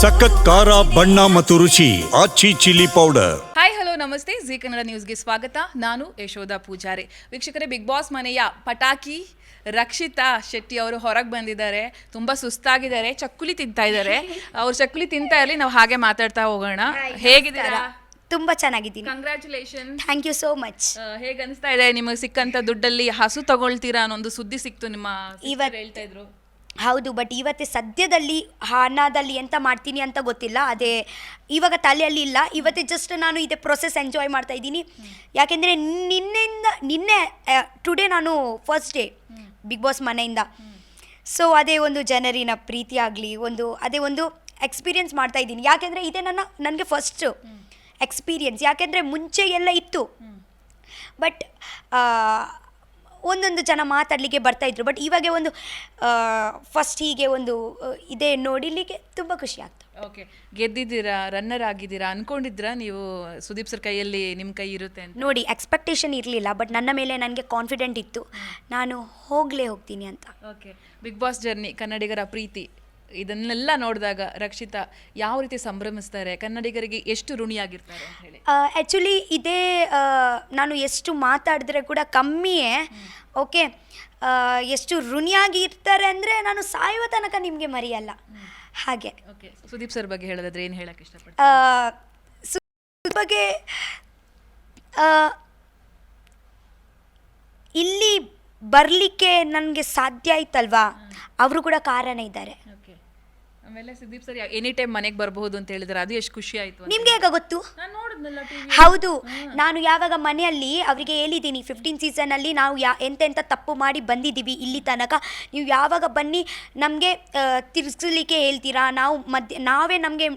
ಸಖತ್ ಖಾರ ಬಣ್ಣ ಮತ್ತು ರುಚಿ Aachi chilli powder. Hi hello ನಮಸ್ತೆ. ಜಿ ಕನ್ನಡ ನ್ಯೂಸ್ಗೆ ಸ್ವಾಗತ. ನಾನು ಯಶೋಧ ಪೂಜಾರಿ. ವೀಕ್ಷಕರೇ ಬಿಗ್ ಬಾಸ್ ಮನೆಯ ಪಟಾಕಿ ರಕ್ಷಿತಾ ಶೆಟ್ಟಿ ಅವರು ಹೊರಗೆ ಬಂದಿದ್ದಾರೆ. ತುಂಬ ಸುಸ್ತಾಗಿದ್ದಾರೆ. ಚಕ್ಕುಲಿ ತಿಂತಾ ಇದ್ದಾರೆ. ಅವ್ರು ಚಕ್ಕುಲಿ ತಿಂತಾ ಇರಲಿ ನಾವು ಹಾಗೆ ಮಾತಾಡ್ತಾ ಹೋಗೋಣ. ಹೇಗಿದ್ದೀರಾ? ತುಂಬಾ ಚೆನ್ನಾಗಿದ್ದೀನಿ. Congratulation thank you so much ಹೇಗೆ ಅನಿಸ್ತಾ ಇದೆ? ನಿಮಗೆ ಸಿಕ್ಕಂತ ದುಡ್ಡಲ್ಲಿ ಹಸು ತಗೊಳ್ತೀರಾ ಅನ್ನೋ ಒಂದು ಸುದ್ದಿ ಸಿಕ್ತು ನಿಮ್ಮ sister ಹೇಳ್ತಾ ಇದ್ರು. ಹೌದು ಬಟ್ ಇವತ್ತೇ ಸದ್ಯದಲ್ಲಿ ಹಣದಲ್ಲಿ ಎಂತ ಮಾಡ್ತೀನಿ ಅಂತ ಗೊತ್ತಿಲ್ಲ. ಅದೇ ಇವಾಗ ತಲೆಯಲ್ಲಿ ಇಲ್ಲ. ಇವತ್ತೇ ಜಸ್ಟ್ ನಾನು ಇದೆ ಪ್ರೊಸೆಸ್ ಎಂಜಾಯ್ ಮಾಡ್ತಾ ಇದ್ದೀನಿ. ಯಾಕೆಂದರೆ ನಿನ್ನೆಯಿಂದ ನಿನ್ನೆ ಟುಡೇ ನಾನು ಫಸ್ಟ್ ಡೇ ಬಿಗ್ ಬಾಸ್ ಮನೆಯಿಂದ. ಸೊ ಅದೇ ಒಂದು ಜನರಿನ ಪ್ರೀತಿ ಆಗಲಿ, ಒಂದು, ಅದೇ ಒಂದು ಎಕ್ಸ್ಪೀರಿಯನ್ಸ್ ಮಾಡ್ತಾ ಇದ್ದೀನಿ. ಯಾಕೆಂದರೆ ಇದೇ ನನ್ನ, ನನಗೆ ಫಸ್ಟು ಎಕ್ಸ್ಪೀರಿಯನ್ಸ್ ಯಾಕೆಂದರೆ ಮುಂಚೆ ಎಲ್ಲ ಇತ್ತು. ಬಟ್ ಒಂದೊಂದು ಜನ ಮಾತಾಡಲಿಕ್ಕೆ ಬರ್ತಾ ಇದ್ರು. ಬಟ್ ಇವಾಗ ಒಂದು ಫಸ್ಟ್ ಹೀಗೆ ಒಂದು ಇದೆ ಇದೇ ನೋಡಿಲಿಕ್ಕೆ ತುಂಬ ಖುಷಿ ಆಗ್ತದೆ ಓಕೆ ಗೆದ್ದಿದ್ದೀರಾ ರನ್ನರ್ ಆಗಿದ್ದೀರಾ ಅನ್ಕೊಂಡಿದ್ರಾ ನೀವು ಸುದೀಪ್ ಸರ್ ಕೈಯಲ್ಲಿ ನಿಮ್ಮ ಕೈ ಇರುತ್ತೆ ಅಂತ? ನೋಡಿ ಎಕ್ಸ್ಪೆಕ್ಟೇಷನ್ ಇರಲಿಲ್ಲ ಬಟ್ ನನ್ನ ಮೇಲೆ ನನಗೆ ಕಾನ್ಫಿಡೆಂಟ್ ಇತ್ತು. ನಾನು ಹೋಗಲೇ ಹೋಗ್ತೀನಿ ಅಂತ. ಓಕೆ ಬಿಗ್ ಬಾಸ್ ಜರ್ನಿ ಕನ್ನಡಿಗರ ಪ್ರೀತಿ. ಇದನ್ನೆಲ್ಲ ನೋಡಿದಾಗ ರಕ್ಷಿತಾ ಯಾವ ರೀತಿ ಸಂಭ್ರಮಿಸ್ತಾರೆ ಕನ್ನಡಿಗರಿಗೆ ಎಷ್ಟು ಋಣಿಯಾಗಿರ್ತಾರೆ ಅಂತ ಹೇಳಿ. ಆ್ಯಕ್ಚುಲಿ ಇದೇ ಆ, ನಾನು ಎಷ್ಟು ಮಾತಾಡಿದ್ರೆ ಕೂಡ ಕಮ್ಮಿಯೇ. ಓಕೆ ಎಷ್ಟು ಋಣಿಯಾಗಿ ಇರ್ತಾರೆ ಅಂದರೆ ನಾನು ಸಾಯುವ ತನಕ ನಿಮಗೆ ಮರೆಯಲ್ಲ. ಹಾಗೆ. ಓಕೆ ಸುದೀಪ್ ಸರ್ ಬಗ್ಗೆ ಹೇಳೋದಾದ್ರೆ ಏನು ಹೇಳಕ್ಕೆ ಇಷ್ಟಪಡ್ತೀನಿ ಆ, ಸು- ಬಗ್ಗೆ ಆ, ಇಲ್ಲಿ ಬರಲಿಕ್ಕೆ ನನಗೆ ಸಾಧ್ಯ ಆಯ್ತಲ್ವಾ? ಅವರು ಕೂಡ ಕಾರಣ ಇದ್ದಾರೆ. ಆಮೇಲೆ ಸುದೀಪ್ ಸರ್ ಎನಿ ಟೈಮ್ ಮನೆಗೆ ಬರಬಹುದು ಅಂತ ಹೇಳಿದ್ರೆ ಅದು ಎಷ್ಟು ಖುಷಿ ಆಯ್ತು ಅಂತ. ನಿಮ್ಗೆ ಹೇಗೆ ಗೊತ್ತು? ನಾನು ನೋಡಿದ್ನಲ್ಲ ಟಿವಿ ಹೌದು. ನಾನು ಯಾವಾಗ ಮನೆಯಲ್ಲಿ ಅವರಿಗೆ ಹೇಳಿದ್ದೀನಿ ಫಿಫ್ಟೀನ್ ಸೀಸನಲ್ಲಿ ನಾವು ಯಾ ಎಂತೆಂಥ ತಪ್ಪು ಮಾಡಿ ಬಂದಿದ್ದೀವಿ ಇಲ್ಲಿ ತನಕ. ನೀವು ಯಾವಾಗ ಬನ್ನಿ ನಮಗೆ ತಿರ್ಗಿಸ್ಲಿಕ್ಕೆ ಹೇಳ್ತೀರಾ? ನಾವು ಮಧ್ಯ ನಾವೇ ನಮಗೆ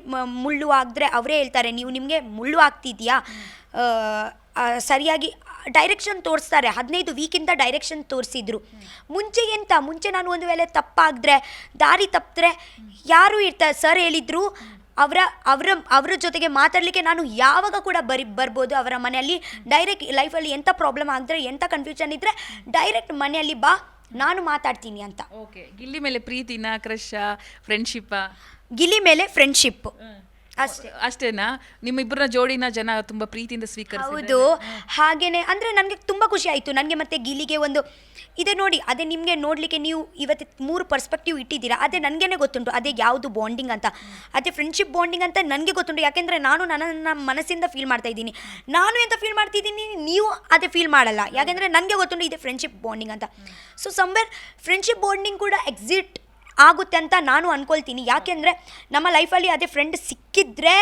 ಮುಳ್ಳು ಆಗಿದ್ರೆ ಅವರೇ ಹೇಳ್ತಾರೆ ನೀವು ನಿಮಗೆ ಮುಳ್ಳು ಆಗ್ತಿದ್ಯಾ ಸರಿಯಾಗಿ ಡೈರೆಕ್ಷನ್ ತೋರಿಸ್ತಾರೆ. ಹದಿನೈದು ವೀಕಿಂದ ಡೈರೆಕ್ಷನ್ ತೋರಿಸಿದ್ರು. ಮುಂಚೆ ಎಂತ? ಮುಂಚೆ ನಾನು ಒಂದು ವೇಳೆ ತಪ್ಪಾಗಿದ್ರೆ ದಾರಿ ತಪ್ಪಿದ್ರೆ ಯಾರು ಇರ್ತಾರೆ ಸರ್ ಹೇಳಿದ್ರು ಅವರ ಅವರ ಅವರ ಜೊತೆಗೆ ಮಾತಾಡಲಿಕ್ಕೆ ನಾನು ಯಾವಾಗ ಕೂಡ ಬರಿ ಬರ್ಬೋದು ಅವರ ಮನೆಯಲ್ಲಿ. ಡೈರೆಕ್ಟ್ ಲೈಫಲ್ಲಿ ಎಂಥ ಪ್ರಾಬ್ಲಮ್ ಆಗಿದ್ರೆ ಎಂಥ ಕನ್ಫ್ಯೂಷನ್ ಇದ್ದರೆ ಡೈರೆಕ್ಟ್ ಮನೆಯಲ್ಲಿ ಬಾ ನಾನು ಮಾತಾಡ್ತೀನಿ ಅಂತ. ಓಕೆ ಗಿಲ್ಲಿ ಮೇಲೆ ಪ್ರೀತಿನ ಕ್ರಶ ಫ್ರೆಂಡ್ಶಿಪ್ಪ ಗಿಲಿ ಮೇಲೆ ಫ್ರೆಂಡ್ಶಿಪ್ ಅಷ್ಟೇ. ಅಷ್ಟೇನಾ? ನಿಮ್ಮಿಬ್ಬರ ಜೋಡಿನ ಜನ ತುಂಬಾ ಪ್ರೀತಿಯಿಂದ ಸ್ವೀಕರಿಸಿದ್ರು ಹೌದು. ಹಾಗೇನೆ ಅಂದ್ರೆ ನನಗೆ ತುಂಬಾ ಖುಷಿ ಆಯ್ತು. ನನಗೆ ಮತ್ತೆ ಗಿಲಿಗೆ ಒಂದು ಇದೆ ನೋಡಿ ಅದೇ ನಿಮಗೆ ನೋಡಲಿಕ್ಕೆ ನೀವು ಇವತ್ತು ಮೂರು ಪರ್ಸ್ಪೆಕ್ಟಿವ್ ಇಟ್ಟಿದ್ದೀರಾ. ಅದೇ ನನಗೇನೆ ಗೊತ್ತುಂಟು. ಅದೇ ಯಾವುದು ಬಾಂಡಿಂಗ್ ಅಂತ. ಅದೇ ಫ್ರೆಂಡ್ಶಿಪ್ ಬಾಂಡಿಂಗ್ ಅಂತ ನನಗೆ ಗೊತ್ತುಂಟು. ಯಾಕೆಂದ್ರೆ ನಾನು ನನ್ನ ಮನಸ್ಸಿಂದ ಫೀಲ್ ಮಾಡ್ತಾ ಇದ್ದೀನಿ. ನಾನು ಎಂತ ಫೀಲ್ ಮಾಡ್ತಿದ್ದೀನಿ ನೀವು ಅದೇ ಫೀಲ್ ಮಾಡಲ್ಲ. ಯಾಕೆಂದ್ರೆ ನನಗೆ ಗೊತ್ತುಂಟು ಇದೆ ಫ್ರೆಂಡ್ಶಿಪ್ ಬಾಂಡಿಂಗ್ ಅಂತ. ಸೊ ಸಮ್ವೇರ್ ಫ್ರೆಂಡ್ಶಿಪ್ ಬಾಂಡಿಂಗ್ ಕೂಡ ಎಕ್ಸಿಟ್ ಆಗುತ್ತೆ ಅಂತ ನಾನು ಅನ್ಕೊಳ್ತೀನಿ. ಯಾಕೆಂದರೆ ನಮ್ಮ ಲೈಫಲ್ಲಿ ಅದೇ ಫ್ರೆಂಡ್ ಸಿಕ್ಕಿದ್ರೇ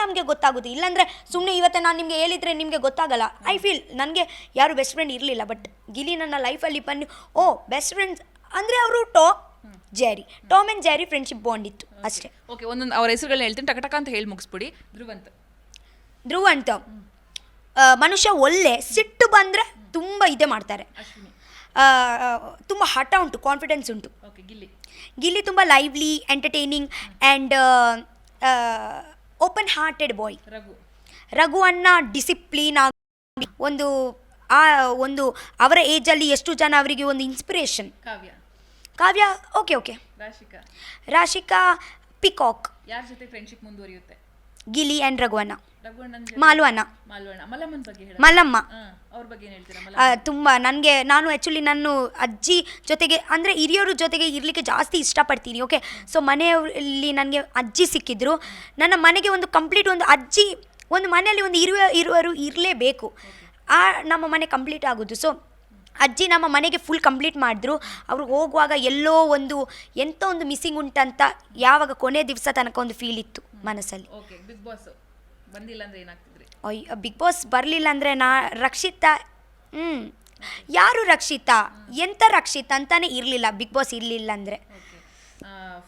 ನಮಗೆ ಗೊತ್ತಾಗುತ್ತೆ ಇಲ್ಲಾಂದರೆ ಸುಮ್ಮನೆ ಇವತ್ತೇ ನಾನು ನಿಮಗೆ ಹೇಳಿದರೆ ನಿಮಗೆ ಗೊತ್ತಾಗಲ್ಲ. ಐ ಫೀಲ್ ನನಗೆ ಯಾರು ಬೆಸ್ಟ್ ಫ್ರೆಂಡ್ ಇರಲಿಲ್ಲ ಬಟ್ ಗಿಲಿ ನನ್ನ ಲೈಫಲ್ಲಿ ಬಂದು ಓ ಬೆಸ್ಟ್ ಫ್ರೆಂಡ್ಸ್ ಅಂದರೆ ಅವರು Tom Jerry. Tom and Jerry friendship bond ಇತ್ತು ಅಷ್ಟೇ. ಓಕೆ ಒಂದೊಂದು ಅವ್ರ ಹೆಸರುಗಳನ್ನ ಹೇಳ್ತೀನಿ. ಟಕ ಟಕ ಅಂತ ಹೇಳಿ ಮುಗಿಸ್ಬಿಡಿ. ಧ್ರುವಂತ. ಧ್ರುವಂತ. ಮನುಷ್ಯ ಒಳ್ಳೆ ಸಿಟ್ಟು ಬಂದರೆ ತುಂಬ ಇದೆ ಮಾಡ್ತಾರೆ. ತುಂಬ ಹಠ ಉಂಟು ಕಾನ್ಫಿಡೆನ್ಸ್ ಉಂಟು. ಗಿಲ್ಲಿ. ಗಿಲ್ಲಿ ತುಂಬ lively entertaining and open hearted boy Raghu. ಅಣ್ಣ ಡಿಸಿಪ್ಲಿನ್ ಆಗಿ ಒಂದು ಆ ಒಂದು ಅವರ ಏಜಲ್ಲಿ ಎಷ್ಟು ಜನ ಅವರಿಗೆ ಒಂದು inspiration Kavya. Kavya okay okay Rashika. Rashika peacock ಯಾರ ಜೊತೆ ಫ್ರೆಂಡ್ಶಿಪ್ ಮುಂದುವರಿಯುತ್ತೆ? ಗಿಲಿ ಆ್ಯಂಡ್ ರಘು ಅಣ್ಣ ರಘುವಣ್ಣನ ಮಾಲು ಅಣ್ಣ ಮಾಲ್ವಣ್ಣ. ಮಲ್ಲಮ್ಮ. ತುಂಬ. ನನಗೆ ನಾನು ಆ್ಯಕ್ಚುಲಿ ನಾನು ಅಜ್ಜಿ ಜೊತೆಗೆ ಅಂದರೆ ಹಿರಿಯವ್ರ ಜೊತೆಗೆ ಇರಲಿಕ್ಕೆ ಜಾಸ್ತಿ ಇಷ್ಟಪಡ್ತೀನಿ ಓಕೆ ಸೊ ಮನೆಯಲ್ಲಿ ನನಗೆ ಅಜ್ಜಿ ಸಿಕ್ಕಿದ್ರು. ನನ್ನ ಮನೆಗೆ ಒಂದು ಕಂಪ್ಲೀಟ್ ಒಂದು ಅಜ್ಜಿ ಒಂದು ಮನೆಯಲ್ಲಿ ಒಂದು ಇರುವ ಇರುವರು ಇರಲೇಬೇಕು. ಆ ನಮ್ಮ ಮನೆ ಕಂಪ್ಲೀಟ್ ಆಗೋದು. ಸೊ ಅಜ್ಜಿ ನಮ್ಮ ಮನೆಗೆ ಫುಲ್ ಕಂಪ್ಲೀಟ್ ಮಾಡಿದ್ರು. ಅವರು ಹೋಗುವಾಗ ಎಲ್ಲೋ ಒಂದು ಎಂಥ ಒಂದು ಮಿಸ್ಸಿಂಗ್ ಉಂಟಂತ ಯಾವಾಗ ಕೊನೆ ದಿವಸ ತನಕ ಒಂದು ಫೀಲ್ ಇತ್ತು ಮನಸ್ಸಲ್ಲಿ. ಓಕೆ ಬಿಗ್ ಬಾಸ್ ಬಂದಿಲ್ಲ ಅಂದ್ರೆ ಏನಾಗ್ತಿದ್ರಿ? ಅಯ್ಯೋ ಬಿಗ್ ಬಾಸ್ ಬರಲಿಲ್ಲ ಅಂದರೆ ನಾ ರಕ್ಷಿತಾ ಹ್ಞೂ ಯಾರು ರಕ್ಷಿತಾ? ಎಂಥ ರಕ್ಷಿತಾ ಅಂತಾನೆ ಇರಲಿಲ್ಲ ಬಿಗ್ ಬಾಸ್ ಇರಲಿಲ್ಲ ಅಂದರೆ.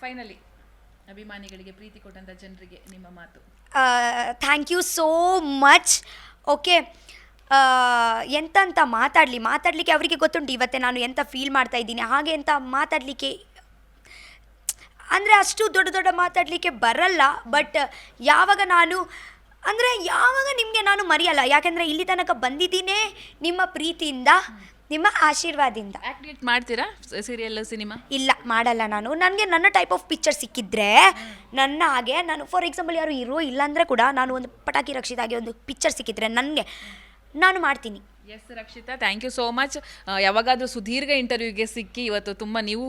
ಫೈನಲಿ ಅಭಿಮಾನಿಗಳಿಗೆ ಪ್ರೀತಿ ಕೊಟ್ಟಂತ ಜನರಿಗೆ ನಿಮ್ಮ ಮಾತು. Thank you so much okay ಎಂತ ಅಂತ ಮಾತಾಡಲಿ? ಮಾತಾಡಲಿಕ್ಕೆ ಅವರಿಗೆ ಗೊತ್ತುಂಟು ಇವತ್ತೆ ನಾನು ಎಂತ ಫೀಲ್ ಮಾಡ್ತಾ ಇದ್ದೀನಿ. ಹಾಗೆ ಅಂತ ಮಾತಾಡಲಿಕ್ಕೆ ಅಂದರೆ ಅಷ್ಟು ದೊಡ್ಡ ದೊಡ್ಡ ಮಾತಾಡಲಿಕ್ಕೆ ಬರಲ್ಲ ಬಟ್ ಯಾವಾಗ ನಾನು ಅಂದರೆ ಯಾವಾಗ ನಿಮಗೆ ನಾನು ಮರೆಯಲ್ಲ. ಯಾಕೆಂದರೆ ಇಲ್ಲಿ ತನಕ ಬಂದಿದ್ದೀನೇ ನಿಮ್ಮ ಪ್ರೀತಿಯಿಂದ ನಿಮ್ಮ ಆಶೀರ್ವಾದಿಂದ ಆಕ್ಟಿವೇಟ್ ಮಾಡ್ತೀರಾ ಸೀರಿಯಲ್ ಸಿನಿಮಾ ಇಲ್ಲ ಮಾಡಲ್ಲ ನಾನು. ನನಗೆ ನನ್ನ ಟೈಪ್ ಆಫ್ ಪಿಕ್ಚರ್ ಸಿಕ್ಕಿದ್ರೆ ನನ್ನ ಹಾಗೆ ನಾನು ಫಾರ್ ಎಕ್ಸಾಂಪಲ್ ಯಾರು ಇರೋ ಇಲ್ಲಾಂದರೆ ಕೂಡ ನಾನು ಒಂದು ಪಟಾಕಿ ರಕ್ಷಿತಾಗಿ ಒಂದು ಪಿಕ್ಚರ್ ಸಿಕ್ಕಿದ್ರೆ ನನಗೆ ನಾನು ಮಾಡ್ತೀನಿ. Yes Rakshita thank you so much ಯಾವಾಗಾದರೂ ಸುದೀರ್ಘ ಇಂಟರ್ವ್ಯೂಗೆ ಸಿಕ್ಕಿ ಇವತ್ತು ತುಂಬ ನೀವು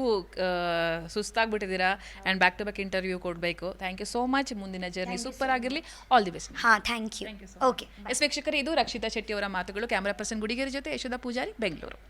ಸುಸ್ತಾಗ್ಬಿಟ್ಟಿದ್ದೀರಾ and back to back interview ಕೊಡಬೇಕು. ಥ್ಯಾಂಕ್ ಯು ಸೋ ಮಚ್ ಮುಂದಿನ ಜರ್ನಿ ಸೂಪರ್ ಆಗಿರಲಿ. ಆಲ್ ದಿ ಬೆಸ್ಟ್ ಹಾಂ ಥ್ಯಾಂಕ್ ಯು ಓಕೆ ಎಸ್ ವೀಕ್ಷಕರೇ ಇದು ರಕ್ಷಿತಾ ಶೆಟ್ಟಿ ಅವರ ಮಾತುಗಳು. ಕ್ಯಾಮರಾ ಪರ್ಸನ್ ಗುಡಿಗೇರಿ ಜೊತೆ ಯಶೋಧ ಪೂಜಾರಿ ಬೆಂಗಳೂರು.